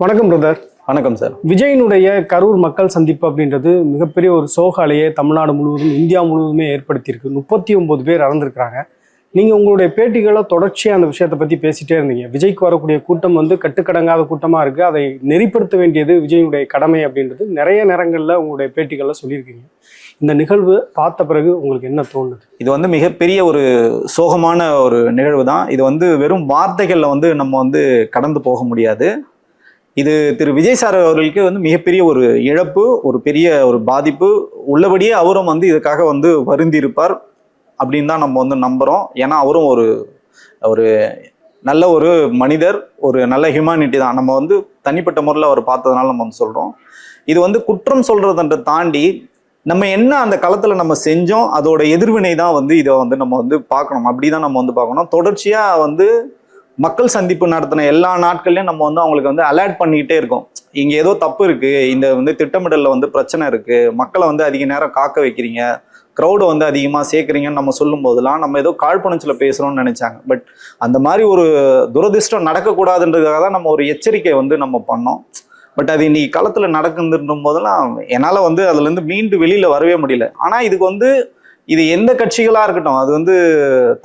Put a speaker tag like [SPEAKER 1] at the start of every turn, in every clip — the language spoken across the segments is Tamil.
[SPEAKER 1] வணக்கம் பிரதர்
[SPEAKER 2] வணக்கம் சார்
[SPEAKER 1] விஜயனுடைய கரூர் மக்கள் சந்திப்பு அப்படின்றது மிகப்பெரிய ஒரு சோக அலையை தமிழ்நாடு முழுவதும் இந்தியா முழுவதுமே ஏற்படுத்தியிருக்கு. முப்பத்தி ஒன்பது பேர் இறந்துருக்காங்க நீங்க உங்களுடைய பேட்டிகளை தொடர்ச்சியா அந்த விஷயத்தை பத்தி பேசிட்டே இருந்தீங்க. விஜய்க்கு வரக்கூடிய கூட்டம் வந்து கட்டுக்கடங்காத கூட்டமா இருக்கு. அதை நெறிப்படுத்த வேண்டியது விஜயனுடைய கடமை அப்படின்றது நிறைய நேரங்கள்ல உங்களுடைய பேட்டிகள்ல சொல்லியிருக்கீங்க. இந்த நிகழ்வு பார்த்த பிறகு உங்களுக்கு என்ன தோணுது?
[SPEAKER 2] இது வந்து மிகப்பெரிய ஒரு சோகமான ஒரு நிகழ்வு தான் இது வந்து வெறும் வார்த்தைகளில் வந்து நம்ம வந்து கடந்து போக முடியாது. இது திரு விஜய் சார் அவர்களுக்கு வந்து மிகப்பெரிய ஒரு இழப்பு ஒரு பெரிய ஒரு பாதிப்பு. உள்ளபடியே அவரும் வந்து இதுக்காக வந்து வருந்திருப்பார் அப்படின்னு தான் நம்ம வந்து நம்புகிறோம் ஏன்னா அவரும் ஒரு ஒரு நல்ல ஒரு மனிதர் ஒரு நல்ல ஹியூமானிட்டி தான். நம்ம வந்து தனிப்பட்ட முறையில் அவர் பார்த்ததுனால நம்ம வந்து சொல்கிறோம் இது வந்து குற்றம் சொல்கிறதுன்ற தாண்டி நம்ம என்ன அந்த களத்தில் நம்ம செஞ்சோம் அதோட எதிர்வினை தான் வந்து இதை வந்து நம்ம வந்து பார்க்கணும். அப்படி தான் நம்ம வந்து பார்க்கணும். தொடர்ச்சியாக வந்து மக்கள் சந்திப்பு நடத்தின எல்லா நாட்கள்லையும் நம்ம வந்து அவங்களுக்கு வந்து அலர்ட் பண்ணிக்கிட்டே இருக்கோம். இங்க ஏதோ தப்பு இருக்கு. இந்த வந்து திட்டமிடல்ல வந்து பிரச்சனை இருக்கு. மக்களை வந்து அதிக நேரம் காக்க வைக்கிறீங்க. க்ரௌடை வந்து அதிகமாக சேர்க்குறீங்கன்னு நம்ம சொல்லும் போதெல்லாம் நம்ம ஏதோ காழ்ப்புணர்ச்சியில் பேசுகிறோம்னு நினைச்சாங்க. பட் அந்த மாதிரி ஒரு துரதிர்ஷ்டம் நடக்கக்கூடாதுன்றதுக்காக தான் நம்ம ஒரு எச்சரிக்கை வந்து நம்ம பண்ணோம். பட் அது இன்னைக்கு களத்தில் நடக்குதுன்றும் போதெல்லாம் என்னால் வந்து அதுலேருந்து மீண்டு வெளியில் வரவே முடியல. ஆனால் இதுக்கு வந்து இது எந்த கட்சிகளா இருக்கட்டும் அது வந்து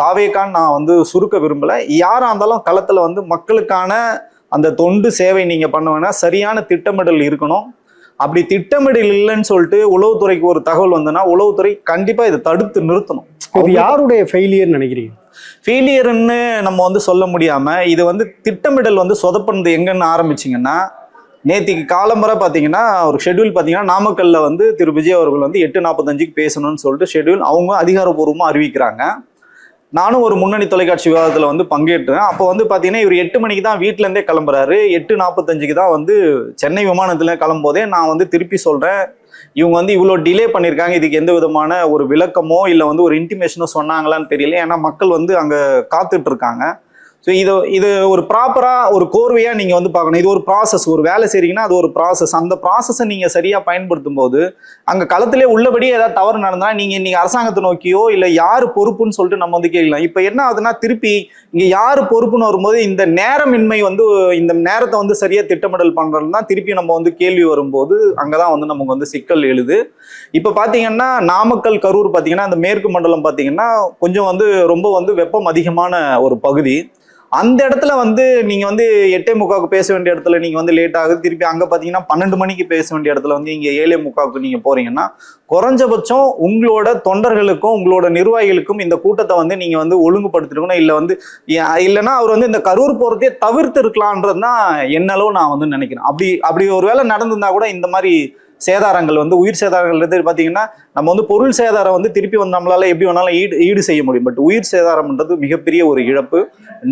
[SPEAKER 2] தாவேக்கான்னு நான் வந்து சுருக்க விரும்பல. யாரா இருந்தாலும் களத்துல வந்து மக்களுக்கான அந்த தொண்டு சேவை நீங்க பண்ண வேணா சரியான திட்டமிடல் இருக்கணும். அப்படி திட்டமிடல் இல்லைன்னு சொல்லிட்டு உளவுத்துறைக்கு ஒரு தகவல் வந்ததுன்னா உளவுத்துறை கண்டிப்பா இதை தடுத்து நிறுத்தணும்.
[SPEAKER 1] இது யாருடைய ஃபெயிலியர் நினைக்கிறீங்க?
[SPEAKER 2] ஃபெயிலியர்னு நம்ம வந்து சொல்ல முடியாம இது வந்து திட்டமிடல் வந்து சொதப்பினது எங்கன்னு ஆரம்பிச்சிங்கன்னா நேத்திக்கு காலம்பரை பார்த்தீங்கன்னா ஒரு ஷெட்யூல் பார்த்தீங்கன்னா நாமக்கல்ல வந்து திரு. விஜய் அவர்கள் வந்து எட்டு நாற்பத்தஞ்சுக்கு பேசணும்னு சொல்லிட்டு ஷெட்யூல் அவங்க அதிகாரப்பூர்வமாக அறிவிக்கிறாங்க. நானும் ஒரு முன்னணி தொலைக்காட்சி விவாதத்தில் வந்து பங்கேற்றேன். அப்போ வந்து பார்த்தீங்கன்னா இவர் எட்டு மணிக்கு தான் வீட்டிலேருந்தே கிளம்புறாரு. எட்டு நாற்பத்தஞ்சுக்கு தான் வந்து சென்னை விமானத்தில் கிளம்போதே நான் வந்து திருப்பி சொல்கிறேன் இவங்க வந்து இவ்வளோ டிலே பண்ணியிருக்காங்க இதுக்கு எந்த விதமான ஒரு விளக்கமோ இல்லை வந்து ஒரு இன்டிமேஷனோ சொன்னாங்களான்னு தெரியல. ஏன்னா மக்கள் வந்து அங்கே காத்துட்ருக்காங்க இருக்காங்க. ஸோ இது இது ஒரு ப்ராப்பராக ஒரு கோர்வையாக நீங்கள் வந்து பார்க்கணும். இது ஒரு ப்ராசஸ் ஒரு வேலை செய்கிறீங்கன்னா அது ஒரு ப்ராசஸ் அந்த ப்ராசஸை நீங்கள் சரியாக பயன்படுத்தும் போது அங்கே களத்திலே உள்ளபடியே ஏதாவது தவறு நடந்தால் நீங்கள் இன்றைக்கி அரசாங்கத்தை நோக்கியோ இல்லை யார் பொறுப்புன்னு சொல்லிட்டு நம்ம வந்து கேட்கலாம். இப்போ என்ன ஆகுதுன்னா திருப்பி இங்கே யார் பொறுப்புன்னு வரும்போது இந்த நேரமின்மை வந்து இந்த நேரத்தை வந்து சரியாக திட்டமிடல் பண்ணுறது தான் திருப்பி நம்ம வந்து கேள்வி வரும்போது அங்கே தான் வந்து நமக்கு வந்து சிக்கல் எழுது. இப்போ பார்த்தீங்கன்னா நாமக்கல் கரூர் பார்த்தீங்கன்னா அந்த மேற்கு மண்டலம் பார்த்தீங்கன்னா கொஞ்சம் வந்து ரொம்ப வந்து வெப்பம் அதிகமான ஒரு பகுதி. அந்த இடத்துல வந்து நீங்க வந்து எட்டே முக்காவுக்கு பேச வேண்டிய இடத்துல நீங்க வந்து லேட் ஆகுது. திருப்பி அங்க பாத்தீங்கன்னா பன்னெண்டு மணிக்கு பேச வேண்டிய இடத்துல வந்து இங்க ஏழே முக்காவுக்கு நீங்க போறீங்கன்னா குறைஞ்சபட்சம் உங்களோட தொண்டர்களுக்கும் உங்களோட நிர்வாகிகளுக்கும் இந்த கூட்டத்தை வந்து நீங்க வந்து ஒழுங்குபடுத்திருக்கணும். இல்ல வந்து இல்லைன்னா அவர் வந்து இந்த கரூர் போறதையே தவிர்த்து இருக்கலான்றது தான் என்னளவு நான் வந்து நினைக்கிறேன். அப்படி அப்படி ஒரு வேளை நடந்திருந்தா கூட இந்த மாதிரி சேதாரங்கள் வந்து உயிர் சேதாரங்கள் இருந்து பார்த்தீங்கன்னா நம்ம வந்து பொருள் சேதாரம் வந்து திருப்பி வந்து நம்மளால எப்படி வேணாலும் ஈடு ஈடு செய்ய முடியும். பட் உயிர் சேதாரம்ன்றது மிகப்பெரிய ஒரு இழப்பு.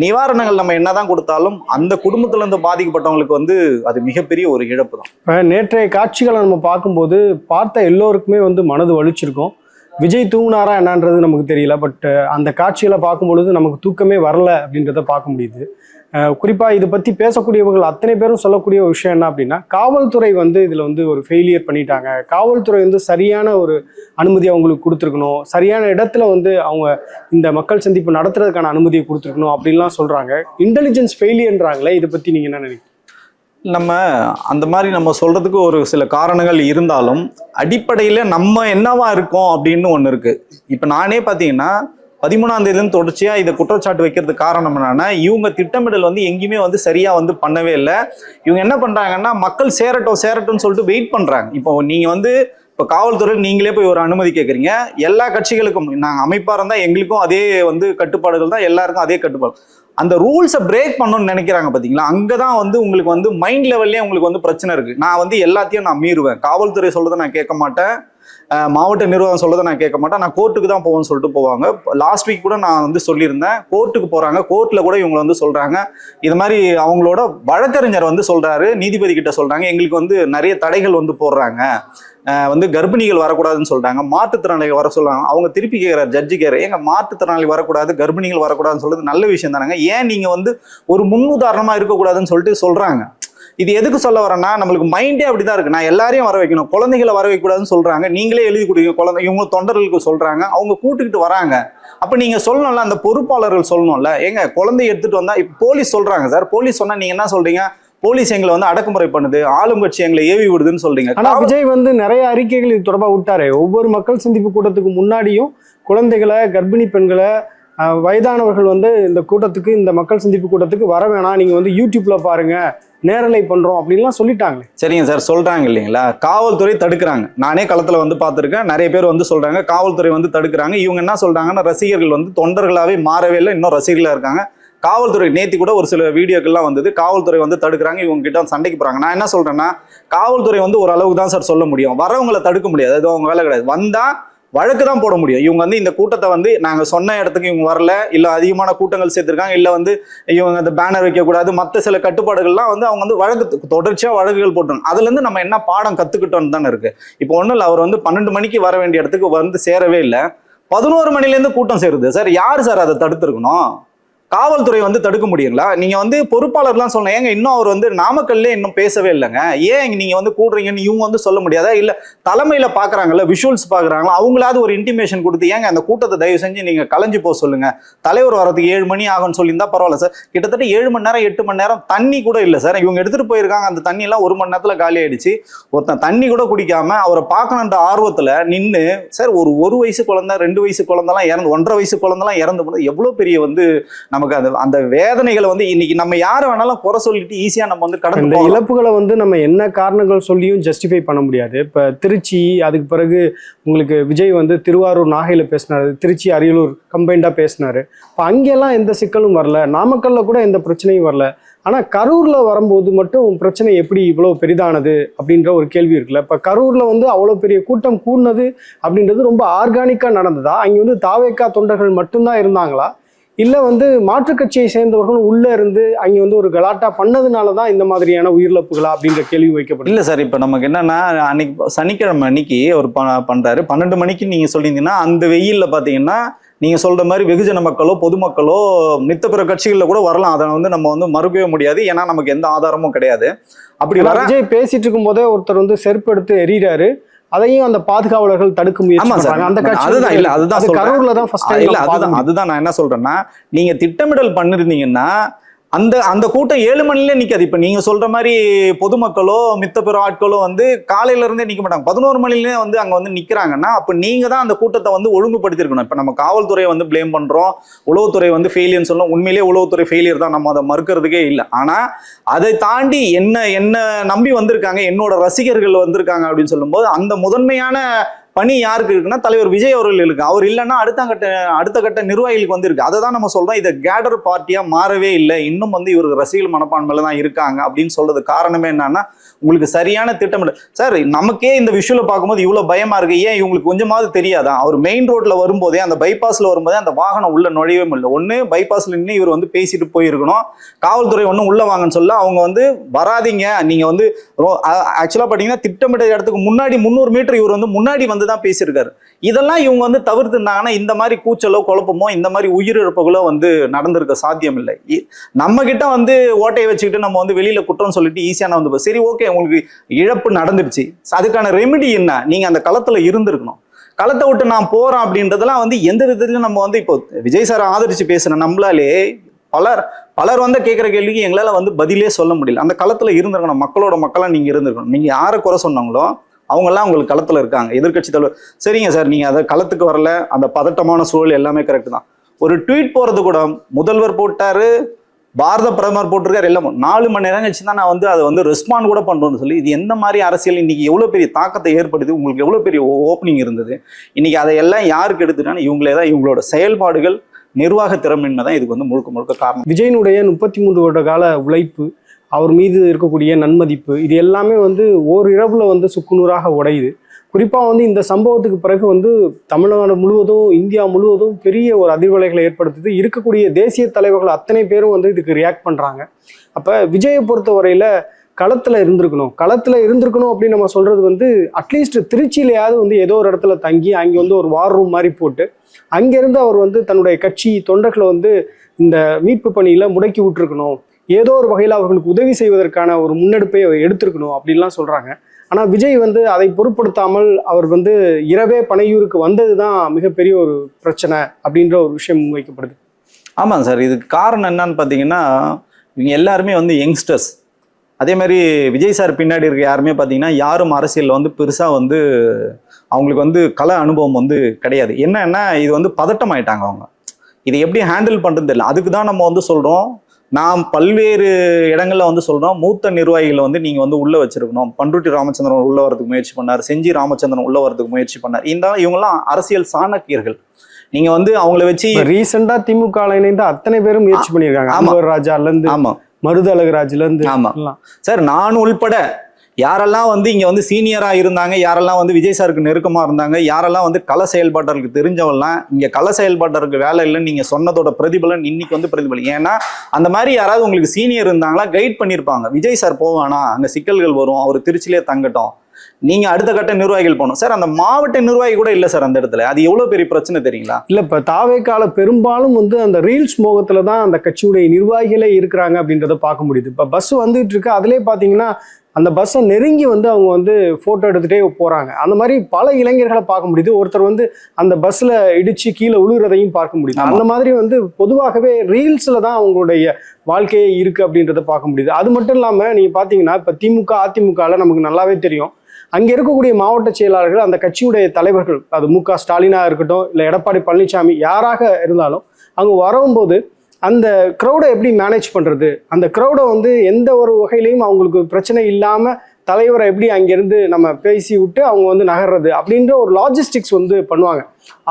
[SPEAKER 2] நிவாரணங்கள் நம்ம என்னதான் கொடுத்தாலும் அந்த குடும்பத்துல இருந்து பாதிக்கப்பட்டவங்களுக்கு வந்து அது மிகப்பெரிய ஒரு இழப்பு தான்
[SPEAKER 1] இப்போ நேற்றைய காட்சிகளை நம்ம பார்க்கும்போது பார்த்த எல்லோருக்குமே வந்து மனது வலிச்சிருக்கும். விஜய் தூங்குனாரா என்னன்றது நமக்கு தெரியல. பட் அந்த காட்சிகளை பார்க்கும் பொழுது நமக்கு தூக்கமே வரல அப்படின்றத பார்க்க முடியுது. குறிப்பாக இதை பற்றி பேசக்கூடியவர்கள் அத்தனை பேரும் சொல்லக்கூடிய ஒரு விஷயம் என்ன அப்படின்னா காவல்துறை வந்து இதில் வந்து ஒரு ஃபெயிலியர் பண்ணிட்டாங்க. காவல்துறை வந்து சரியான ஒரு அனுமதி அவங்களுக்கு கொடுத்துருக்கணும். சரியான இடத்துல வந்து அவங்க இந்த மக்கள் சந்திப்பு நடத்துறதுக்கான அனுமதியை கொடுத்துருக்கணும் அப்படின்லாம் சொல்கிறாங்க இன்டெலிஜென்ஸ் ஃபெயிலியர்ன்றாங்களே இதை பற்றி நீங்கள் என்ன நினைக்கிறீங்க?
[SPEAKER 2] நம்ம அந்த மாதிரி நம்ம சொல்கிறதுக்கு ஒரு சில காரணங்கள் இருந்தாலும் அடிப்படையில் நம்ம என்னவா இருக்கோம் அப்படின்னு ஒன்று இருக்குது இப்போ நானே பார்த்தீங்கன்னா பதிமூணாம் தேதியிலிருந்து தொடர்ச்சியா இதை குற்றச்சாட்டு வைக்கிறதுக்கு காரணம் என்னன்னா இவங்க திட்டமிடல் வந்து எங்கேயுமே வந்து சரியா வந்து பண்ணவே இல்லை. இவங்க என்ன பண்றாங்கன்னா மக்கள் சேரட்டும் சேரட்டும்னு சொல்லிட்டு வெயிட் பண்றாங்க. இப்போ நீங்க வந்து இப்போ காவல்துறை நீங்களே போய் ஒரு அனுமதி கேட்குறீங்க எல்லா கட்சிகளுக்கும் நாங்கள் அமைப்பாக இருந்தால் எங்களுக்கும் அதே வந்து கட்டுப்பாடுகள் தான் எல்லாருக்கும் அதே கட்டுப்பாடு. அந்த ரூல்ஸை பிரேக் பண்ணணும்னு நினைக்கிறாங்க பார்த்தீங்களா அங்கே தான் வந்து உங்களுக்கு வந்து மைண்ட் லெவல்லே உங்களுக்கு வந்து பிரச்சனை இருக்குது நான் வந்து எல்லாத்தையும் நான் மீறுவேன். காவல்துறை சொல்றதை நான் கேட்க மாட்டேன். மாவட்ட நிர்வாகம் சொல்லதை நான் கேட்க மாட்டேன். நான் கோர்ட்டுக்கு தான் போவேன்னு சொல்லிட்டு போவாங்க. லாஸ்ட் வீக் கூட நான் வந்து சொல்லியிருந்தேன். கோர்ட்டுக்கு போறாங்க. கோர்ட்ல கூட இவங்களை வந்து சொல்றாங்க. இது மாதிரி அவங்களோட வழக்கறிஞர் வந்து சொல்றாரு. நீதிபதி கிட்ட சொல்றாங்க. எங்களுக்கு வந்து நிறைய தடைகள் வந்து போடுறாங்க. வந்து கர்ப்பிணிகள் வரக்கூடாதுன்னு சொல்றாங்க. மாற்றுத்திறனாளிகள் வர சொல்றாங்க. அவங்க திருப்பி கேட்கிறார் ஜட்ஜு கேட்குற ஏங்க மாற்றுத்திறனாளி வரக்கூடாது கர்ப்பிணிகள் வரக்கூடாதுன்னு சொல்றது நல்ல விஷயம் தானேங்க. ஏன் நீங்க வந்து ஒரு முன்னுதாரணமா இருக்கக்கூடாதுன்னு சொல்லிட்டு சொல்றாங்க? இது எதுக்கு சொல்ல வரேன்னா நம்மளுக்கு மைண்டே அப்படிதான் இருக்கு. நான் எல்லாரையும் வர வைக்கணும். குழந்தைகளை வர வைக்கக்கூடாதுன்னு சொல்றாங்க. நீங்களே எழுதி கொடுங்க. குழந்தை இவங்க தொண்டர்களுக்கு சொல்றாங்க. அவங்க கூட்டுக்கிட்டு வராங்க. அப்ப நீங்க சொல்லணும்ல அந்த பொறுப்பாளர்கள் சொல்லணும்ல. ஏங்க குழந்தைய எடுத்துட்டு வந்தா இப்ப போலீஸ் சொல்றாங்க சார். போலீஸ் சொன்னா நீங்க என்ன சொல்றீங்க? போலீஸ் எங்களை வந்து அடக்குமுறை பண்ணுது. ஆளும் கட்சி எங்களை ஏவி விடுதுன்னு சொல்றீங்க.
[SPEAKER 1] ஆனா விஜய் வந்து நிறைய அறிக்கைகள் இது தொடர்பா விட்டாரு. ஒவ்வொரு மக்கள் சந்திப்பு கூட்டத்துக்கு முன்னாடியும் குழந்தைகளை கர்ப்பிணி பெண்களை வயதானவர்கள் வந்து இந்த கூட்டத்துக்கு இந்த மக்கள் சந்திப்பு கூட்டத்துக்கு வர வேணாம். நீங்க வந்து யூடியூப்ல பாருங்க. நேரலை பண்றோம் அப்படின்லாம் சொல்லிட்டாங்களே.
[SPEAKER 2] சரிங்க சார் சொல்றாங்க இல்லைங்களா? காவல்துறை தடுக்கிறாங்க. நானே களத்துல வந்து பார்த்துருக்கேன். நிறைய பேர் வந்து சொல்றாங்க. காவல்துறை வந்து தடுக்கிறாங்க. இவங்க என்ன சொல்றாங்கன்னா ரசிகர்கள் வந்து தொண்டர்களாவே மாறவே இல்லை. இன்னும் ரசிகர்களா இருக்காங்க. காவல்துறை நேத்தி கூட ஒரு சில வீடியோக்கள்லாம் வந்தது. காவல்துறை வந்து தடுக்கிறாங்க. இவங்க கிட்ட சண்டைக்கு போறாங்க. நான் என்ன சொல்றேன்னா காவல்துறை வந்து ஒரு அளவுக்கு தான் சார் சொல்ல முடியும். வரவங்களை தடுக்க முடியாது. அது அவங்க வேலை கிடையாது. வந்தா வழக்கு தான் போட முடியும். இவங்க வந்து இந்த கூட்டத்தை வந்து நாங்கள் சொன்ன இடத்துக்கு இவங்க வரல இல்லை அதிகமான கூட்டங்கள் சேர்த்துருக்காங்க இல்லை வந்து இவங்க அந்த பேனர் வைக்கக்கூடாது மற்ற சில கட்டுப்பாடுகள்லாம் வந்து அவங்க வந்து வழக்கு தொடர்ச்சியாக வழக்குகள் போட்டுருங்க அதுலேருந்து நம்ம என்ன பாடம் கற்றுக்கிட்டோம்னு தானே இருக்குது இப்போ ஒன்றும் இல்லை அவர் வந்து பன்னெண்டு மணிக்கு வர வேண்டிய இடத்துக்கு வந்து சேரவே இல்லை. பதினோரு மணிலேருந்து கூட்டம் சேருது. சார் யார் சார் அதை தடுத்துருக்கணும்? காவல்துறை வந்து தடுக்க முடியுங்களா? நீங்க வந்து பொறுப்பாளர்லாம் சொன்ன ஏங்க இன்னும் அவர் வந்து நாமக்கல்லே இன்னும் பேசவே இல்லைங்க? ஏன் நீங்க வந்து கூடுறீங்கன்னு இவங்க வந்து சொல்ல முடியாதா? இல்ல தலைமையில பாக்குறாங்கல்ல விஷுவல்ஸ் பாக்குறாங்களா? அவங்களாவது ஒரு இன்டிமேஷன் கொடுத்து ஏங்க அந்த கூட்டத்தை தயவு செஞ்சு நீங்க கலைஞ்சு போக சொல்லுங்க. தலைவர் வரதுக்கு ஏழு மணி ஆகும்னு சொல்லியிருந்தா பரவாயில்ல சார். கிட்டத்தட்ட ஏழு மணி நேரம் எட்டு மணி நேரம் தண்ணி கூட இல்லை சார். இவங்க எடுத்துட்டு போயிருக்காங்க அந்த தண்ணி எல்லாம் ஒரு மணி நேரத்துல காலி ஆயிடுச்சு. ஒருத்தன் தண்ணி கூட குடிக்காம அவரை பார்க்கணுன்ற ஆர்வத்துல நின்று சார் ஒரு ஒரு வயசு குழந்தை ரெண்டு வயசு குழந்தைலாம் இறந்து ஒன்றரை வயசு குழந்தைலாம் இறந்து போனது எவ்வளவு பெரிய வந்து நமக்கு அந்த அந்த வேதனைகளை வந்து இன்னைக்கு நம்ம யாரை வேணாலும் குறை சொல்லிட்டு ஈஸியா நம்ம வந்து கடந்து
[SPEAKER 1] இந்த. இழப்புகளை வந்து நம்ம என்ன காரணங்கள் சொல்லியும் ஜஸ்டிஃபை பண்ண முடியாது. இப்போ திருச்சி அதுக்கு பிறகு உங்களுக்கு விஜய் வந்து திருவாரூர் நாகையில் பேசினாரு. திருச்சி அரியலூர் கம்பைண்டாக பேசினாரு. இப்போ அங்கெல்லாம் எந்த சிக்கலும் வரல. நாமக்கல்ல கூட எந்த பிரச்சனையும் வரல. ஆனால் கரூரில் வரும்போது மட்டும் பிரச்சனை எப்படி இவ்வளோ பெரிதானது அப்படின்ற ஒரு கேள்வி இருக்குல்ல. இப்போ கரூரில் வந்து அவ்வளோ பெரிய கூட்டம் கூடினது அப்படின்றது ரொம்ப ஆர்கானிக்காக நடந்ததா? அங்கே வந்து தாவேக்கா தொண்டர்கள் மட்டும்தான் இருந்தாங்களா? இல்லை வந்து மாற்றுக் கட்சியை சேர்ந்தவர்களும் உள்ளே இருந்து அங்கே வந்து ஒரு கலாட்டா பண்ணதுனால தான் இந்த மாதிரியான உயிரிழப்புகளா அப்படின்ற கேள்வி வைக்கப்படுது.
[SPEAKER 2] இல்ல சார் இப்ப நமக்கு என்னன்னா அன்னைக்கு சனிக்கிழமை அன்னைக்கு அவர் ப- பண்றாரு. பன்னெண்டு மணிக்கு நீங்க சொல்லியிருந்தீங்கன்னா அந்த வெயில்ல பாத்தீங்கன்னா நீங்க சொல்ற மாதிரி வெகுஜன மக்களோ பொதுமக்களோ மித்த பிற கட்சிகள்ல கூட வரலாம். அதை வந்து நம்ம வந்து மறுக்கவே முடியாது. ஏன்னா நமக்கு எந்த ஆதாரமும் கிடையாது. அப்படி
[SPEAKER 1] விஜய் பேசிட்டு இருக்கும் போதே ஒருத்தர் வந்து செருப்பு எடுத்து எறிகிறாரு அதையும் அந்த பாதுகாவலர்கள் தடுக்க முயற்சி அந்த
[SPEAKER 2] அதுதான் இல்ல அதுதான்.
[SPEAKER 1] கரூர்ல தான்
[SPEAKER 2] இல்ல அதுதான் அதுதான் நான் என்ன சொல்றேன்னா நீங்க திட்டமிடல் பண்ணிருந்தீங்கன்னா அந்த அந்த கூட்டம் ஏழு மணிலே நிற்காது இப்போ நீங்கள் சொல்கிற மாதிரி பொதுமக்களோ மித்த பிற ஆட்களோ வந்து காலையிலேருந்தே நிற்க மாட்டாங்க. பதினோரு மணிலே வந்து அங்கே வந்து நிற்கிறாங்கன்னா அப்போ நீங்கள் தான் அந்த கூட்டத்தை வந்து ஒழுங்குபடுத்திருக்கணும் இப்போ நம்ம காவல்துறையை வந்து ப்ளேம் பண்ணுறோம் உளவுத்துறை வந்து ஃபெயிலியர்னு சொல்லணும் உண்மையிலேயே உளவுத்துறை ஃபெயிலியர் தான். நம்ம அதை மறுக்கிறதுக்கே இல்லை. ஆனால் அதை தாண்டி என்ன என்ன நம்பி வந்திருக்காங்க என்னோட ரசிகர்கள் வந்திருக்காங்க அப்படின்னு சொல்லும்போது அந்த முதன்மையான பணி யாருக்கு இருக்குன்னா தலைவர் விஜய் அவர்கள் இருக்கு. அவர் இல்லைன்னா அடுத்த கட்ட அடுத்த கட்ட நிர்வாகிகளுக்கு வந்திருக்கு. அதை தான் நம்ம சொல்றோம். இதை கேடர் பார்ட்டியா மாறவே இல்லை. இன்னும் வந்து இவருக்கு ரசிகர்கள் மனப்பான்மையில தான் இருக்காங்க அப்படின்னு சொல்றது காரணமே என்னன்னா உங்களுக்கு சரியான திட்டமிடல் சார் நமக்கே இந்த விஷுவல பார்க்கும்போது இவ்வளோ பயமா இருக்கு. ஏன் இவங்களுக்கு கொஞ்சமாவது தெரியாதா? அவர் மெயின் ரோட்ல வரும்போதே அந்த பைபாஸ்ல வரும்போதே அந்த வாகனம் உள்ள நுழையவே இல்லை. ஒன்று பைபாஸ்ல நின்று இவர் வந்து பேசிட்டு போயிருக்கணும். காவல்துறை ஒன்றும் உள்ள வாங்கன்னு சொல்ல அவங்க வந்து வராதீங்க. நீங்க வந்து ஆக்சுவலா பார்த்தீங்கன்னா திட்டமிட்ட இடத்துக்கு முன்னாடி முந்நூறு மீட்டர் இவர் வந்து முன்னாடி வந்து தான் பேசியிருக்காரு. இதெல்லாம் இவங்க வந்து தவிர்த்திருந்தாங்கன்னா இந்த மாதிரி கூச்சலோ குழப்பமோ இந்த மாதிரி உயிரிழப்புகளோ வந்து நடந்திருக்க சாத்தியம் இல்லை. இ- நம்ம கிட்ட வந்து ஓட்டையை வச்சுக்கிட்டு நம்ம வந்து வெளியில குற்றம் சொல்லிட்டு ஈஸியான வந்து சரி ஓகே உங்களுக்கு இழப்பு நடந்துடுச்சு அதுக்கான ரெமெடி என்ன? நீங்கள் அந்த களத்தில் இருந்திருக்கணும். களத்தை விட்டு நான் போகிறோம் அப்படின்றதெல்லாம் வந்து எந்த விதத்துலையும் நம்ம வந்து இப்போ விஜய் சார் ஆதரிச்சு பேசுன நம்மளாலே பலர் பலர் வந்து கேட்குற கேள்விக்கு எங்களால் வந்து பதிலே சொல்ல முடியல. அந்த களத்தில் இருந்திருக்கணும். மக்களோட மக்களாக நீங்கள் இருந்திருக்கணும். நீங்கள் யாரை குறை சொன்னாங்களோ அவங்கெல்லாம் உங்களுக்கு களத்தில் இருக்காங்க. எதிர்க்கட்சி தலைவர் சரிங்க சார் நீங்கள் அதை களத்துக்கு வரல. அந்த பதட்டமான சூழல் எல்லாமே கரெக்ட் தான். ஒரு ட்வீட் போகிறது கூட முதல்வர் போட்டாரு பாரத பிரதமர் போட்டிருக்காரு எல்லாமே நாலு மணி நேரம் கழிச்சு தான் நான் வந்து அதை வந்து ரெஸ்பாண்ட் கூட பண்ணுறோம்னு சொல்லி இது எந்த மாதிரி அரசியல் இன்னைக்கு எவ்வளோ பெரிய தாக்கத்தை ஏற்படுது உங்களுக்கு எவ்வளோ பெரிய ஓப்பனிங் இருந்தது இன்னைக்கு அதையெல்லாம் யாருக்கு எடுத்துட்டாங்கன்னா இவங்களே தான் இவங்களோட செயல்பாடுகள் நிர்வாக திறமின்மை தான் இதுக்கு வந்து முழுக்க முழுக்க காரணம்.
[SPEAKER 1] விஜயனுடைய முப்பத்தி மூன்று வருட கால உழைப்பு அவர் மீது இருக்கக்கூடிய நன்மதிப்பு இது எல்லாமே வந்து ஓரிரவில் வந்து சுக்குநூறாக உடையுது. குறிப்பாக வந்து இந்த சம்பவத்துக்கு பிறகு வந்து தமிழ்நாடு முழுவதும் இந்தியா முழுவதும் பெரிய ஒரு அதிர்வலைகளை ஏற்படுத்துது. இருக்கக்கூடிய தேசிய தலைவர்கள் அத்தனை பேரும் வந்து இதுக்கு ரியாக்ட் பண்ணுறாங்க அப்போ விஜயை பொறுத்த வரையில் களத்தில் இருந்திருக்கணும். களத்தில் இருந்திருக்கணும் அப்படின்னு நம்ம சொல்கிறது வந்து அட்லீஸ்ட் திருச்சியிலையாவது வந்து ஏதோ ஒரு இடத்துல தங்கி அங்கே வந்து ஒரு வார் ரூம் மாதிரி போட்டு அங்கேருந்து அவர் வந்து தன்னுடைய கட்சி தொண்டர்களை வந்து இந்த மீட்பு பணியில் முடக்கி விட்டுருக்கணும். ஏதோ ஒரு வகையில் அவர்களுக்கு உதவி செய்வதற்கான ஒரு முன்னெடுப்பை எடுத்திருக்கணும் அப்படின்லாம் சொல்கிறாங்க ஆனால் விஜய் வந்து அதை பொருட்படுத்தாமல் அவர் வந்து இரவே பனையூருக்கு வந்தது தான் மிகப்பெரிய ஒரு பிரச்சனை அப்படின்ற ஒரு விஷயம் முன்வைக்கப்படுது.
[SPEAKER 2] ஆமாம் சார். இதுக்கு காரணம் என்னன்னு பார்த்தீங்கன்னா இவங்க எல்லாருமே வந்து யங்ஸ்டர்ஸ். அதே மாதிரி விஜய் சார் பின்னாடி இருக்க யாருமே பார்த்தீங்கன்னா யாரும் அரசியலில் வந்து பெருசாக வந்து அவங்களுக்கு வந்து கல அனுபவம் வந்து கிடையாது. என்னன்னா இது வந்து பதட்டம் ஆயிட்டாங்க அவங்க. இதை எப்படி ஹேண்டில் பண்ணுறது தெரியல. அதுக்கு தான் நம்ம வந்து சொல்கிறோம் நாம் பல்வேறு இடங்கள்ல வந்து சொல்றோம். மூத்த நிர்வாகிகளை வந்து நீங்க வந்து உள்ள வச்சிருக்கணும். பண்ருட்டி ராமச்சந்திரன் உள்ள வரதுக்கு முயற்சி பண்ணார். செஞ்சி ராமச்சந்திரன் உள்ள வரதுக்கு முயற்சி பண்ணார். இந்த இவங்கெல்லாம் அரசியல் சாணக்கியர்கள். நீங்க வந்து அவங்கள வச்சு
[SPEAKER 1] ரீசெண்டா திமுக இணைந்த அத்தனை பேரும் முயற்சி பண்ணியிருக்காங்க. ராஜால இருந்து
[SPEAKER 2] ஆமா.
[SPEAKER 1] மருது அழகராஜ்ல இருந்து
[SPEAKER 2] ஆமா. சார் நான் உள்பட யாரெல்லாம் வந்து இங்கே வந்து சீனியராக இருந்தாங்க யாரெல்லாம் வந்து விஜய் சாருக்கு நெருக்கமாக இருந்தாங்க யாரெல்லாம் வந்து கள செயல்பாட்டருக்கு தெரிஞ்சவெல்லாம் இங்கே கள செயல்பாட்டருக்கு வேலை இல்லைன்னு நீங்கள் சொன்னதோட பிரதிபலன் இன்னைக்கு வந்து பிரதிபலன். ஏன்னா அந்த மாதிரி யாராவது உங்களுக்கு சீனியர் இருந்தாங்களா கைட் பண்ணியிருப்பாங்க விஜய் சார் போவானா அங்கே சிக்கல்கள் வரும் அவர் திருச்சிலே தங்கட்டும். நீங்க அடுத்த கட்ட நிர்வாகிகள் போகணும். சார் அந்த மாவட்ட நிர்வாகி கூட இல்ல சார் அந்த இடத்துல. அது எவ்வளவு பெரிய பிரச்சனை தெரியுங்களா?
[SPEAKER 1] இல்ல இப்ப தாவேக்கால பெரும்பாலும் வந்து அந்த ரீல்ஸ் மோகத்துல தான் அந்த கட்சியுடைய நிர்வாகிகளே இருக்கிறாங்க அப்படின்றத பார்க்க முடியுது. இப்ப பஸ் வந்துட்டு இருக்கு. அதுலயே பாத்தீங்கன்னா அந்த பஸ்ஸை நெருங்கி வந்து அவங்க வந்து போட்டோ எடுத்துட்டே போறாங்க. அந்த மாதிரி பல இளைஞர்களை பார்க்க முடியுது. ஒருத்தர் வந்து அந்த பஸ்ல இடிச்சு கீழே விழுகிறதையும் பார்க்க முடியுது. அந்த மாதிரி வந்து பொதுவாகவே ரீல்ஸ்ல தான் அவங்களுடைய வாழ்க்கையே இருக்கு அப்படின்றத பார்க்க முடியுது. அது மட்டும் இல்லாம நீங்க பாத்தீங்கன்னா இப்ப திமுக அதிமுகல நமக்கு நல்லாவே தெரியும். அங்கே இருக்கக்கூடிய மாவட்ட செயலாளர்கள் அந்த கட்சியுடைய தலைவர்கள் அது மு க ஸ்டாலினா இருக்கட்டும் இல்லை எடப்பாடி பழனிசாமி யாராக இருந்தாலும் அங்கே வரும்போது அந்த க்ரௌடை எப்படி மேனேஜ் பண்ணுறது அந்த க்ரௌடை வந்து எந்த ஒரு வகையிலையும் அவங்களுக்கு பிரச்சனை இல்லாமல் தலைவரை எப்படி அங்கேருந்து நம்ம பேசி விட்டு அவங்க வந்து நகர்றது அப்படின்ற ஒரு லாஜிஸ்டிக்ஸ் வந்து பண்ணுவாங்க.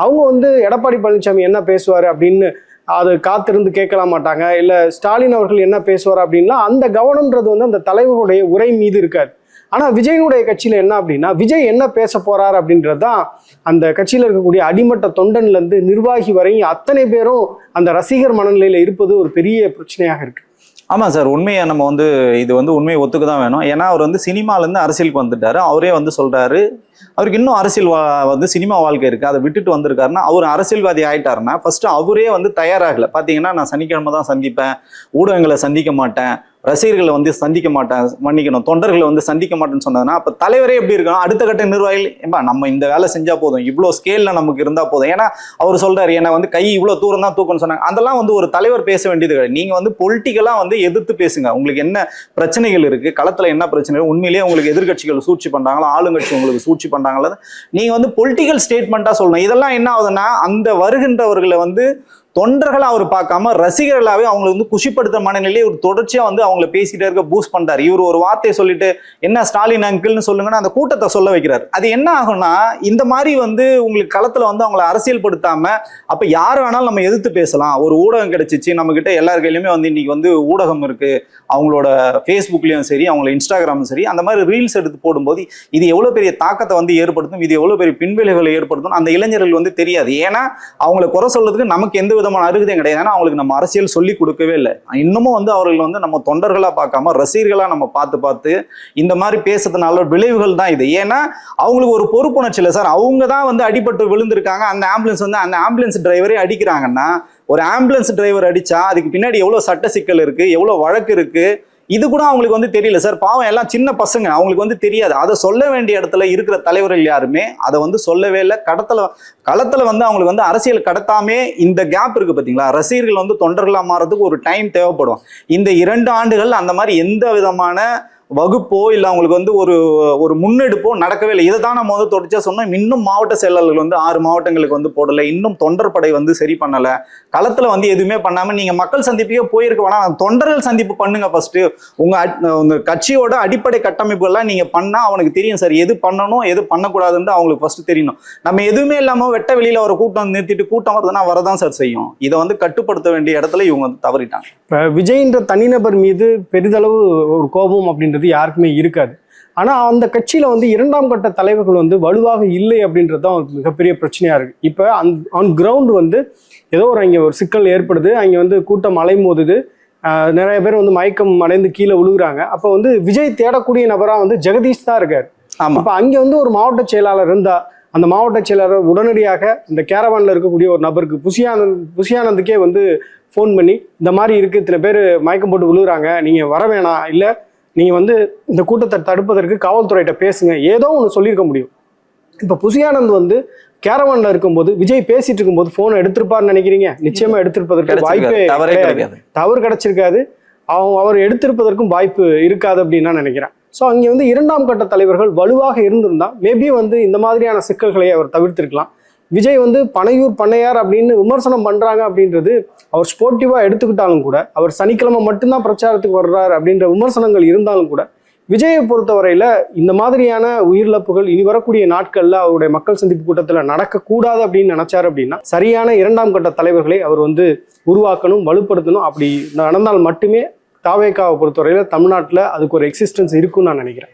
[SPEAKER 1] அவங்க வந்து எடப்பாடி பழனிசாமி என்ன பேசுவார் அப்படின்னு அது காத்திருந்து கேட்கலாம் மாட்டாங்க. இல்லை ஸ்டாலின் அவர்கள் என்ன பேசுவார் அப்படின்லாம் அந்த கவனம்ன்றது வந்து அந்த தலைவருடைய உரை மீது இருக்காது. ஆனால் விஜயனுடைய கட்சியில் என்ன அப்படின்னா விஜய் என்ன பேச போறார் அப்படின்றது தான் அந்த கட்சியில் இருக்கக்கூடிய அடிமட்ட தொண்டன்லேருந்து நிர்வாகி வரையும் அத்தனை பேரும் அந்த ரசிகர் மனநிலையில் இருப்பது ஒரு பெரிய பிரச்சனையாக இருக்கு.
[SPEAKER 2] ஆமாம் சார் உண்மையை நம்ம வந்து இது வந்து உண்மையை ஒத்துக்க தான் வேணும். ஏன்னா அவர் வந்து சினிமாலேருந்து அரசியலுக்கு வந்துட்டாரு. அவரே வந்து சொல்கிறாரு அவருக்கு இன்னும் அரசியல் வா- வந்து சினிமா வாழ்க்கை இருக்குது அதை விட்டுட்டு வந்திருக்காருன்னா அவர் அரசியல்வாதி ஆயிட்டாருன்னா ஃபஸ்ட்டு அவரே வந்து தயாராகலை. பார்த்தீங்கன்னா நான் சனிக்கிழமை தான் சந்திப்பேன் ஊடகங்களை சந்திக்க மாட்டேன். ரசிகர்களை வந்து சந்திக்க மாட்டேன் மன்னிக்கணும். தொண்டர்களை வந்து சந்திக்க மாட்டேன்னு சொன்னதுன்னா அப்ப தலைவரே எப்படி இருக்கணும்? அடுத்த கட்ட நிர்வாகிகள் ஏம்பா நம்ம இந்த வேலை செஞ்சா போதும். இவ்வளோ ஸ்கேல்ல நமக்கு இருந்தா போதும். ஏன்னா அவர் சொல்றாரு என்ன வந்து கை இவ்வளோ தூரம் தான் தூக்கணும்னு சொன்னாங்க. அதெல்லாம் வந்து ஒரு தலைவர் பேச வேண்டியது கிடையாது. நீங்க வந்து பொலிட்டிக்கலா வந்து எதிர்த்து பேசுங்க. உங்களுக்கு என்ன பிரச்சனைகள் இருக்கு? களத்துல என்ன பிரச்சனை உண்மையிலேயே உங்களுக்கு எதிர்க்கட்சிகள் சூழ்ச்சி பண்ணுறாங்களா ஆளுங்கட்சி உங்களுக்கு சூழ்ச்சி பண்றாங்களா? நீங்க வந்து பொலிட்டிக்கல் ஸ்டேட்மெண்ட்டா சொல்லணும். இதெல்லாம் என்ன ஆகுதுன்னா அந்த வருகின்றவர்களை வந்து தொண்டர்களா அவர் பார்க்காம ரசிகர்களாவே அவங்களை வந்து குஷிப்படுத்த மனநிலையை ஒரு தொடர்ச்சியா வந்து அவங்கள பேசிட்டே இருக்க பூஸ்ட் பண்றாரு. இவர் ஒரு வார்த்தையை சொல்லிட்டு என்ன ஸ்டாலின் அங்கிள்னு சொல்லுங்கன்னா அந்த கூட்டத்தை சொல்ல வைக்கிறார். அது என்ன ஆகும்னா இந்த மாதிரி வந்து உங்களுக்கு களத்துல வந்து அவங்கள அரசியல் படுத்தாம அப்ப யார் வேணாலும் நம்ம எதிர்த்து பேசலாம். ஒரு ஊடகம் கிடைச்சிச்சு நம்ம கிட்ட எல்லார் கையிலுமே வந்து இன்னைக்கு வந்து ஊடகம் இருக்கு. அவங்களோட ஃபேஸ்புக்லயும் சரி அவங்கள இன்ஸ்டாகிராமும் சரி அந்த மாதிரி ரீல்ஸ் எடுத்து போடும்போது இது எவ்வளவு பெரிய தாக்கத்தை வந்து ஏற்படுத்தும் இது எவ்வளவு பெரிய பின்விளைவுகளை ஏற்படுத்தும் அந்த இளைஞர்கள் வந்து தெரியாது. ஏன்னா அவங்கள குறை சொல்றதுக்கு நமக்கு எந்த விதமான அருகதையும் கிடையாது. ஏன்னா அவங்களுக்கு நம்ம அரசியல் சொல்லி கொடுக்கவே இல்லை. இன்னமும் வந்து அவர்கள் வந்து நம்ம தொண்டர்களாக பார்க்காம ரசிகர்களாக நம்ம பார்த்து பார்த்து இந்த மாதிரி பேசுறதுனால விளைவுகள் தான் இது. ஏன்னா அவங்களுக்கு ஒரு பொறுப்புணர்ச்சி இல்லை. சார் அவங்க தான் வந்து அடிபட்டு விழுந்திருக்காங்க. அந்த ஆம்புலன்ஸ் வந்து அந்த ஆம்புலன்ஸ் டிரைவரே அடிக்கிறாங்கன்னா ஒரு ஆம்புலன்ஸ் டிரைவர் அடிச்சா அதுக்கு பின்னாடி எவ்வளோ சட்ட சிக்கல் இருக்குது எவ்வளோ வழக்கு இருக்குது இது கூட அவங்களுக்கு வந்து தெரியல. சார் பாவம் எல்லாம் சின்ன பசங்க. அவங்களுக்கு வந்து தெரியாது. அதை சொல்ல வேண்டிய இடத்துல இருக்கிற தலைவர்கள் யாருமே அதை வந்து சொல்லவே இல்லை. கடத்தல களத்தில் வந்து அவங்களுக்கு வந்து அரசியல் கடத்தாமே இந்த கேப் இருக்கு பார்த்தீங்களா ரசிகர்கள் வந்து தொண்டர்களாக மாறதுக்கு ஒரு டைம் தேவைப்படும். இந்த இரண்டு ஆண்டுகள் அந்த மாதிரி எந்த விதமான வகுப்போ இல்லை அவங்களுக்கு வந்து ஒரு ஒரு முன்னெடுப்போ நடக்கவே இல்லை. இதை தான் நம்ம வந்து தொடர்ச்சியாக சொன்னோம். இன்னும் மாவட்ட செயலாளர்கள் வந்து ஆறு மாவட்டங்களுக்கு வந்து போடலை. இன்னும் தொண்டர் படை வந்து சரி பண்ணலை. களத்தில் வந்து எதுவுமே பண்ணாமல் நீங்கள் மக்கள் சந்திப்புக்கே போயிருக்க வேணாம். தொண்டர்கள் சந்திப்பு பண்ணுங்க ஃபஸ்ட்டு உங்கள் அட்- கட்சியோட அடிப்படை கட்டமைப்புகள்லாம் நீங்கள் பண்ணால் அவனுக்கு தெரியும் சார். எது பண்ணணும் எது பண்ணக்கூடாதுன்னு அவங்களுக்கு ஃபஸ்ட்டு தெரியணும். நம்ம எதுவுமே இல்லாமல் வெட்ட வெளியில் ஒரு கூட்டம் நிறுத்திட்டு கூட்டம் வருதுன்னா வரதான் சார் செய்யும். இதை வந்து கட்டுப்படுத்த வேண்டிய இடத்துல இவங்க வந்து தவறிட்டாங்க.
[SPEAKER 1] இப்போ விஜய்ன்ற தனிநபர் மீது பெரிதளவு ஒரு கோபம் அப்படின்றது யாருக்குமே இருக்காது. ஆனால் அந்த கட்சியில் வந்து இரண்டாம் கட்ட தலைவர்கள் வந்து வலுவாக இல்லை அப்படின்றது தான் மிகப்பெரிய பிரச்சனையாக இருக்குது இப்போ அந் ஆன் கிரவுண்ட் வந்து ஏதோ ஒரு அங்கே ஒரு சிக்கல் ஏற்படுது. அங்கே வந்து கூட்டம் அலைமோதுது. நிறைய பேர் வந்து மயக்கம் அடைந்து கீழே விழுகுறாங்க. அப்போ வந்து விஜய் தேடக்கூடிய நபராக வந்து ஜெகதீஷ் தான் இருக்கார்.
[SPEAKER 2] ஆமா.
[SPEAKER 1] அப்போ அங்கே வந்து ஒரு மாவட்ட செயலாளர் இருந்தா அந்த மாவட்ட செயலாளர் உடனடியாக இந்த கேரவானில் இருக்கக்கூடிய ஒரு நபருக்கு புஷியானந்த் புஷியானந்துக்கே வந்து ஃபோன் பண்ணி இந்த மாதிரி இருக்கு இத்தனை பேர் மயக்கம் போட்டு விழுகுறாங்க. நீங்கள் வர வேணாம். இல்லை நீங்கள் வந்து இந்த கூட்டத்தை தடுப்பதற்கு காவல்துறையிட்ட பேசுங்க. ஏதோ ஒன்று சொல்லியிருக்க முடியும். இப்போ புஷியானந்த் வந்து கேரவானில் இருக்கும்போது விஜய் பேசிட்டு இருக்கும்போது ஃபோனை எடுத்திருப்பாருன்னு நினைக்கிறீங்க? நிச்சயமா எடுத்திருப்பதற்கு வாய்ப்பே.
[SPEAKER 2] தவறே
[SPEAKER 1] கிடைச்சிருக்காது. அவங்க அவர் எடுத்திருப்பதற்கும் வாய்ப்பு இருக்காது அப்படின்னு நான் நினைக்கிறேன். ஸோ அங்கே வந்து இரண்டாம் கட்ட தலைவர்கள் வலுவாக இருந்திருந்தா மேபி வந்து இந்த மாதிரியான சிக்கல்களை அவர் தவிர்த்திருக்கலாம். விஜய் வந்து பனையூர் பண்ணையார் அப்படின்னு விமர்சனம் பண்ணுறாங்க அப்படின்றது அவர் ஸ்போர்ட்டிவாக எடுத்துக்கிட்டாலும் கூட அவர் சனிக்கிழமை மட்டும்தான் பிரச்சாரத்துக்கு வர்றார் அப்படின்ற விமர்சனங்கள் இருந்தாலும் கூட விஜயை பொறுத்தவரையில் இந்த மாதிரியான உயிரிழப்புகள் இனி வரக்கூடிய நாட்களில் அவருடைய மக்கள் சந்திப்பு கூட்டத்தில் நடக்கக்கூடாது அப்படின்னு நினச்சார் அப்படின்னா சரியான இரண்டாம் கட்ட தலைவர்களை அவர் வந்து உருவாக்கணும் வலுப்படுத்தணும். அப்படி நடந்தால் மட்டுமே தாவேக்காவை பொறுத்தவரையில் தமிழ்நாட்டில் அதுக்கு ஒரு எக்ஸிஸ்டன்ஸ் இருக்குன்னு நான் நினைக்கிறேன்.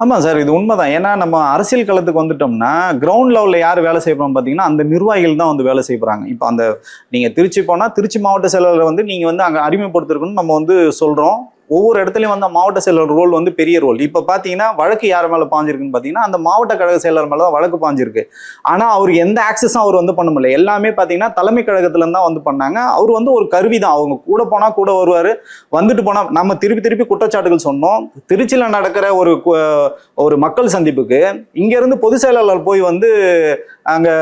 [SPEAKER 2] ஆமாம் சார் இது உண்மைதான். ஏன்னா நம்ம அரசியல் களத்துக்கு வந்துட்டோம்னா கிரவுண்ட் லெவலில் யார் வேலை செய்ய பார்த்தீங்கன்னா அந்த நிர்வாகிகள் தான் வந்து வேலை செய்யறாங்க இப்போ அந்த நீங்கள் திருச்சி போனால் திருச்சி மாவட்ட செயலாளர் வந்து நீங்கள் வந்து அங்கே அறிமுகப்படுத்திருக்கணும்னு நம்ம வந்து சொல்கிறோம் ஒவ்வொரு இடத்துலையும் வந்து மாவட்ட செயலர் ரோல் வந்து பெரிய ரோல் இப்போ பார்த்தீங்கன்னா வழக்கு யார் மேலே பாஞ்சிருக்குன்னு பார்த்தீங்கன்னா அந்த மாவட்ட கழக செயலர் மேலே தான் வழக்கு பாஞ்சிருக்கு. ஆனால் அவர் எந்த ஆக்சஸும் அவர் வந்து பண்ண முடியல. எல்லாமே பார்த்தீங்கன்னா தலைமை கழகத்துலேருந்து தான் வந்து பண்ணாங்க. அவர் வந்து ஒரு கருவி தான் அவங்க கூட போனால் கூட வருவார். வந்துட்டு போனால் நம்ம திருப்பி திருப்பி குற்றச்சாட்டுகள் சொன்னோம். திருச்சியில் நடக்கிற ஒரு கு- ஒரு மக்கள் சந்திப்புக்கு இங்கேருந்து பொதுச் செயலாளர் போய் வந்து அங்கே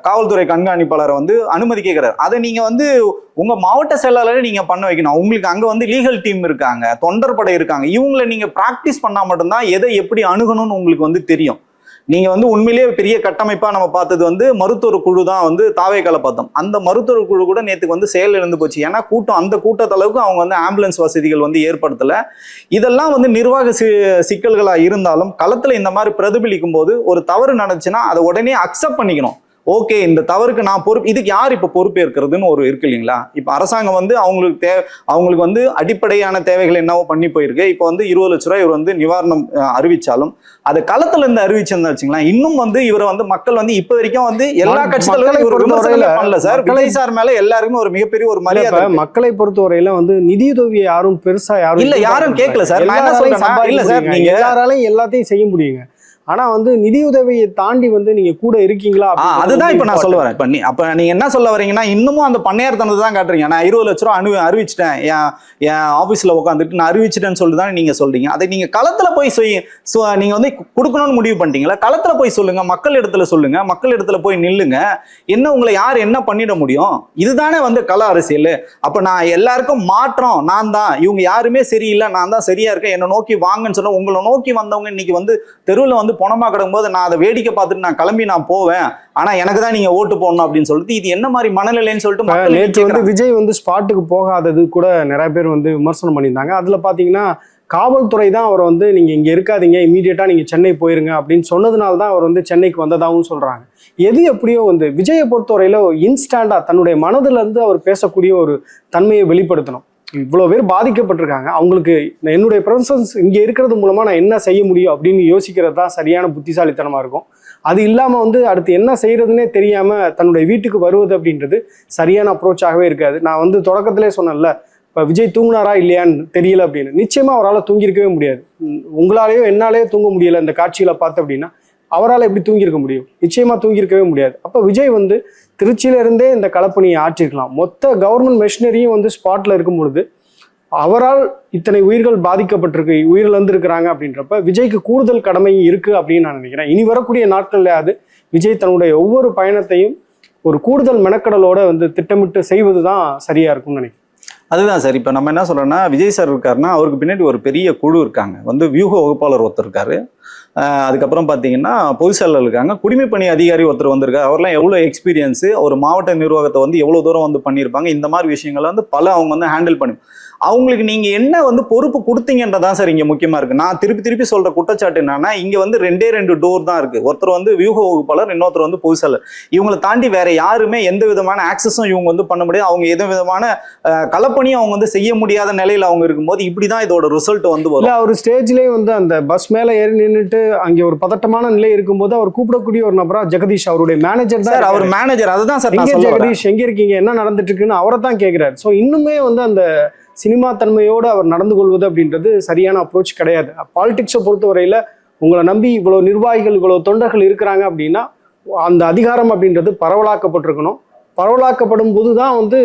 [SPEAKER 2] காவல்துறை கண்காணிப்பாளரை வந்து அனுமதி கேட்குறாரு அதை நீங்கள் வந்து உங்கள் மாவட்ட செயலாளரை நீங்கள் பண்ண வைக்கணும். உங்களுக்கு அங்கே வந்து லீகல் டீம் இருக்காங்க தொண்டர் படை இருக்காங்க இவங்களை நீங்கள் ப்ராக்டிஸ் பண்ணால் மட்டும்தான் எதை எப்படி அணுகணும்னு உங்களுக்கு வந்து தெரியும். நீங்கள் வந்து உண்மையிலேயே பெரிய கட்டமைப்பாக நம்ம பார்த்தது வந்து மருத்துவர் குழு தான் வந்து தாவேக்கால பார்த்தோம். அந்த மருத்துவர் குழு கூட நேற்றுக்கு வந்து செயல் இழந்து போச்சு. ஏன்னா கூட்டம் அந்த கூட்டத்தளவுக்கு அவங்க வந்து ஆம்புலன்ஸ் வசதிகள் வந்து ஏற்படுத்தலை. இதெல்லாம் வந்து நிர்வாக சி சிக்கல்களாக இருந்தாலும் களத்தில் இந்த மாதிரி பிரதிபலிக்கும் போது ஒரு தவறு நடந்துச்சுன்னா அதை உடனே அக்செப்ட் பண்ணிக்கணும். ஓகே இந்த தவறுக்கு நான் பொறுப்பு இதுக்கு யார் இப்போ பொறுப்பேற்கிறதுன்னு ஒரு இருக்கு இல்லைங்களா இப்போ அரசாங்கம் வந்து அவங்களுக்கு தே அவங்களுக்கு வந்து அடிப்படையான தேவைகள் என்னவோ பண்ணி போயிருக்கு இப்போ வந்து இருபது லட்ச ரூபாய் இவர் வந்து நிவாரணம் அறிவிச்சாலும் அது களத்துல இருந்து அறிவிச்சிருந்தா வச்சுங்களேன் இன்னும் வந்து இவரை வந்து மக்கள் வந்து இப்ப வரைக்கும் வந்து எல்லா விமர்சனமே
[SPEAKER 1] பொறுத்தவரையில
[SPEAKER 2] பண்ணல சார் விஜய் சார் மேல எல்லாருமே ஒரு மிகப்பெரிய ஒரு மரியாதை.
[SPEAKER 1] மக்களை பொறுத்தவரையில வந்து நிதியுதவியை யாரும் பெருசா யாரும்
[SPEAKER 2] இல்ல, யாரும் கேட்கல சார். நான் என்ன
[SPEAKER 1] சம்பாதிக்க
[SPEAKER 2] இல்ல சார். நீங்க-
[SPEAKER 1] எல்லாராலையும் எல்லாத்தையும் செய்ய முடியுங்க ஆனா வந்து நிதியுதவியை தாண்டி வந்து நீங்க கூட இருக்கீங்களா
[SPEAKER 2] அதுதான் இப்ப நான் சொல்ல. வரேன். இப்ப நீ அப்ப நீங்க என்ன சொல்ல வரீங்கன்னா இன்னமும் அந்த பண்ணையார் தனத்தை தான் காட்டுறீங்க. நான் இருபது லட்ச ரூபா அனு அறிவிச்சிட்டேன். என் என் ஆபீஸ்ல உட்காந்துட்டு நான் அறிவிச்சிட்டேன்னு சொல்லிட்டு தான் நீங்க சொல்றீங்க. அதை நீங்க களத்துல போய் செய் சு- நீங்க வந்து கொடுக்கணும்னு முடிவு பண்ணிட்டீங்களா? களத்துல போய் சொல்லுங்க மக்கள் இடத்துல சொல்லுங்க மக்கள் இடத்துல போய் நில்லுங்க. என்ன உங்களை யார் என்ன பண்ணிட முடியும்? இதுதானே வந்து கள அரசியல். அப்ப நான் எல்லாருக்கும் மாற்றம். நான் தான். இவங்க யாருமே சரியில்லை. நான் தான் சரியா இருக்கேன். என்ன நோக்கி வாங்கன்னு சொன்னா உங்களை நோக்கி வந்தவங்க இன்னைக்கு வந்து தெருவில் வந்து பணமா கிடக்கும்போது நான் அதை வேடிக்கை பார்த்துட்டு நான் கிளம்பி நான் போவேன். ஆனா எனக்கு தான் நீங்க ஓட்டு போடணும் அப்படின்னு சொல்லிட்டு இது என்ன மாதிரி மனநிலைன்னு சொல்லிட்டு
[SPEAKER 1] நேற்று வந்து. விஜய் வந்து ஸ்பாட்டுக்கு போகாதது கூட நிறைய பேர் வந்து விமர்சனம் பண்ணியிருந்தாங்க. அதுல பாத்தீங்கன்னா காவல்துறை தான் அவர் வந்து நீங்க இங்க இருக்காதீங்க இமீடியட்டா நீங்க சென்னை போயிருங்க அப்படின்னு சொன்னதுனால தான் அவர் வந்து சென்னைக்கு வந்ததாகவும் சொல்றாங்க. எது எப்படியோ வந்து விஜயை பொறுத்தவரையில இன்ஸ்டாண்டா தன்னுடைய மனதுல இருந்து அவர் பேசக்கூடிய ஒரு தன்மையை வெளிப்படுத்தணும். இவ்வளோ பேர் பாதிக்கப்பட்டிருக்காங்க. அவங்களுக்கு என்னுடைய ப்ரொஃபஷன்ஸ் இங்கே இருக்கிறது மூலமாக நான் என்ன செய்ய முடியும் அப்படின்னு யோசிக்கிறது தான் சரியான புத்திசாலித்தனமாக இருக்கும். அது இல்லாமல் வந்து அடுத்து என்ன செய்கிறதுனே தெரியாமல் தன்னுடைய வீட்டுக்கு வருவது அப்படின்றது சரியான அப்ரோச்சாகவே இருக்காது. நான் வந்து தொடக்கத்திலே சொன்னேன்ல இப்போ விஜய் தூங்கினாரா இல்லையான்னு தெரியல அப்படின்னு. நிச்சயமாக அவரால் தூங்கியிருக்கவே முடியாது. உங்களாலேயோ என்னாலேயோ தூங்க முடியலை இந்த காட்சிகளை பார்த்து அப்படின்னா அவரால் எப்படி தூங்கியிருக்க முடியும்? நிச்சயமாக தூங்கியிருக்கவே முடியாது. அப்போ விஜய் வந்து திருச்சியிலிருந்தே இந்த களப்பணியை ஆற்றிருக்கலாம். மொத்த கவர்மெண்ட் மெஷினரியும் வந்து ஸ்பாட்டில் இருக்கும் பொழுது அவரால் இத்தனை உயிர்கள் பாதிக்கப்பட்டிருக்கு உயிரிழந்திருக்கிறாங்க அப்படின்றப்ப விஜய்க்கு கூடுதல் கடமை இருக்குது அப்படின்னு நான் நினைக்கிறேன். இனி வரக்கூடிய நாட்கள்லயாவது விஜய் தன்னுடைய ஒவ்வொரு பயணத்தையும் ஒரு கூடுதல் மெனக்கடலோட வந்து திட்டமிட்டு செய்வது தான் சரியா இருக்கும்னு நினைக்கிறேன்.
[SPEAKER 2] அதுதான் சார். இப்போ நம்ம என்ன சொல்றோம்னா விஜய் சார் இருக்காருன்னா அவருக்கு பின்னாடி ஒரு பெரிய குழு இருக்காங்க. வந்து வியூக வகுப்பாளர் ஒருத்தர் இருக்காரு. அதுக்கப்புறம் பார்த்தீங்கன்னா பொது செயலாளர் இருக்காங்க. குடிமைப்பணி அதிகாரி ஒருத்தர் வந்திருக்காரு. அவர்லாம் எவ்வளோ எக்ஸ்பீரியன்ஸு ஒரு மாவட்ட நிர்வாகத்தை வந்து எவ்வளோ தூரம் வந்து பண்ணியிருப்பாங்க. இந்த மாதிரி விஷயங்களை வந்து பல அவங்க வந்து ஹேண்டில் பண்ணி அவங்களுக்கு நீங்க என்ன வந்து பொறுப்பு கொடுத்தீங்கன்றதான் சார் இங்க முக்கியமா இருக்கு. நான் திருப்பி திருப்பி சொல்ற குற்றச்சாட்டு என்னன்னா இங்க வந்து ரெண்டே ரெண்டு டோர் தான் இருக்கு. ஒருத்தர் வந்து வியூக வகுப்பாளர் இன்னொருத்தர் வந்து பொதுச் செயலர் இவங்களை தாண்டி வேற யாருமே எந்த விதமான ஆக்சஸும் இவங்க வந்து பண்ண முடியாது. அவங்க எந்த விதமான அஹ், களப்பணியும் அவங்க வந்து செய்ய முடியாத நிலையில அவங்க இருக்கும்போது இப்படிதான் இதோட ரிசல்ட் வந்து வரும்.
[SPEAKER 1] அவர் ஸ்டேஜ்லயே வந்து அந்த பஸ் மேல ஏறி நின்னுட்டு அங்கே ஒரு பதட்டமான நிலை இருக்கும்போது அவர் கூப்பிடக்கூடிய ஒரு நபரா ஜெகதீஷ் அவருடைய மேனேஜர் தான்
[SPEAKER 2] சார் அவர். மேனேஜர் அதுதான் சார்.
[SPEAKER 1] ஜெகதீஷ் எங்க இருக்கீங்க? என்ன நடந்துட்டு இருக்குன்னு அவரை தான் கேட்கிறாரு ஸோ இன்னுமே வந்து அந்த சினிமா தன்மையோடு அவர் நடந்து கொள்வது அப்படின்றது சரியான அப்ரோச் கிடையாது. பாலிடிக்ஸை பொறுத்தவரையில் உங்களை நம்பி இவ்வளோ நிர்வாகிகள் இவ்வளோ தொண்டர்கள் இருக்கிறாங்க அப்படின்னா அந்த அதிகாரம் அப்படின்றது பரவலாக்கப்பட்டிருக்கணும். பரவலாக்கப்படும் போது தான் வந்து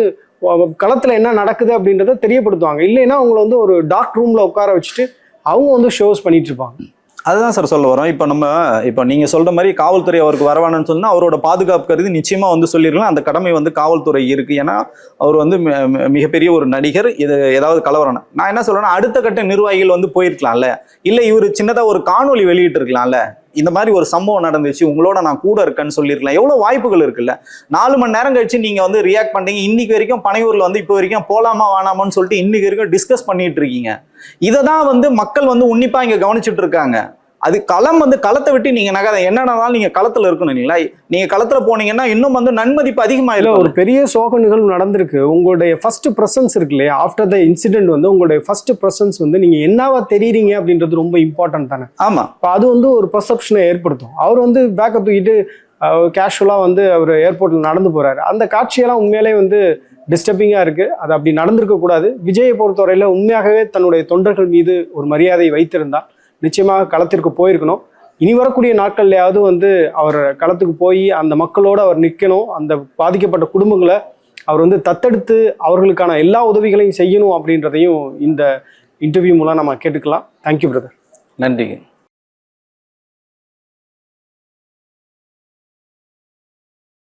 [SPEAKER 1] களத்தில் என்ன நடக்குது அப்படின்றத தெரியப்படுத்துவாங்க. இல்லைன்னா அவங்கள வந்து ஒரு டார்க் ரூமில் உட்கார வச்சுட்டு அவங்க வந்து ஷோஸ் பண்ணிட்டு இருப்பாங்க.
[SPEAKER 2] அதுதான் சார் சொல்ல வரோம் இப்போ நம்ம இப்போ நீங்க சொல்ற மாதிரி காவல்துறை அவருக்கு வரவானு சொன்னா அவரோட பாதுகாப்பு கருதி நிச்சயமா வந்து சொல்லிருக்கலாம் அந்த கடமை வந்து காவல்துறை இருக்கு. ஏன்னா அவர் வந்து மிகப்பெரிய ஒரு நடிகர். இது ஏதாவது கலவரம். நான் என்ன சொல்றேன்னா அடுத்த கட்ட நிர்வாகிகள் வந்து போயிருக்கலாம்ல. இல்ல இவர் சின்னதா ஒரு காணொலி வெளியிட்டு இருக்கலாம்ல இந்த மாதிரி ஒரு சம்பவம் நடந்துச்சு உங்களோட நான் கூட இருக்கேன்னு சொல்லியிருக்கலாம் எவ்வளோ வாய்ப்புகள் இருக்குல்ல? நாலு மணி நேரம் கழிச்சு நீங்கள் வந்து ரியாக்ட் பண்றீங்க. இன்னைக்கு வரைக்கும் பனையூரில் வந்து இப்போ வரைக்கும் போலாமா வேணாமான்னு சொல்லிட்டு இன்னைக்கு வரைக்கும் டிஸ்கஸ் பண்ணிட்டு இருக்கீங்க. இதை தான் வந்து மக்கள் வந்து உன்னிப்பாக இங்கே கவனிச்சுட்டு இருக்காங்க. அது களம் வந்து களத்தை விட்டு நீங்க நகர என்னன்னாலும் நீங்க களத்துல இருக்கணும் இல்லைங்களா? நீங்க களத்துல போனீங்கன்னா இன்னும் வந்து நன்மதிப்பு
[SPEAKER 1] இல்ல
[SPEAKER 2] அதிகமாயிருக்கும்
[SPEAKER 1] ஒரு பெரிய சோக நிகழ்வு நடந்திருக்கு. உங்களுடைய ஃபர்ஸ்ட் ப்ரெசன்ஸ் இருக்கு இல்லையா? ஆஃப்டர் த இன்சிடென்ட் வந்து உங்களுடைய ஃபர்ஸ்ட் ப்ரெசன்ஸ் வந்து நீங்க என்னவா தெரியுறீங்க அப்படின்றது ரொம்ப இம்பார்ட்டன்ட் தானே?
[SPEAKER 2] ஆமா.
[SPEAKER 1] இப்போ அது வந்து ஒரு பர்செப்ஷனை ஏற்படுத்தும். அவர் வந்து பேக்கப் தூக்கிட்டு கேஷுவலாக வந்து அவர் ஏர்போர்ட்டில் நடந்து போறாரு. அந்த காட்சியெல்லாம் உண்மையிலே வந்து டிஸ்டர்பிங்காக இருக்கு. அது அப்படி நடந்திருக்க கூடாது. விஜயை பொறுத்தவரையில் உண்மையாகவே தன்னுடைய தொண்டர்கள் மீது ஒரு மரியாதை வைத்திருந்தால் நிச்சயமாக களத்திற்கு போயிருக்கணும். இனி வரக்கூடிய நாட்கள்லையாவது வந்து அவர் களத்துக்கு போய் அந்த மக்களோடு அவர் நிற்கணும் அந்த பாதிக்கப்பட்ட குடும்பங்களை அவர் வந்து தத்தெடுத்து அவர்களுக்கான எல்லா உதவிகளையும் செய்யணும் அப்படின்றதையும் இந்த இன்டர்வியூ மூலம் நம்ம கேட்டுக்கலாம். தேங்க்யூ பிரதர்
[SPEAKER 2] நன்றிங்க.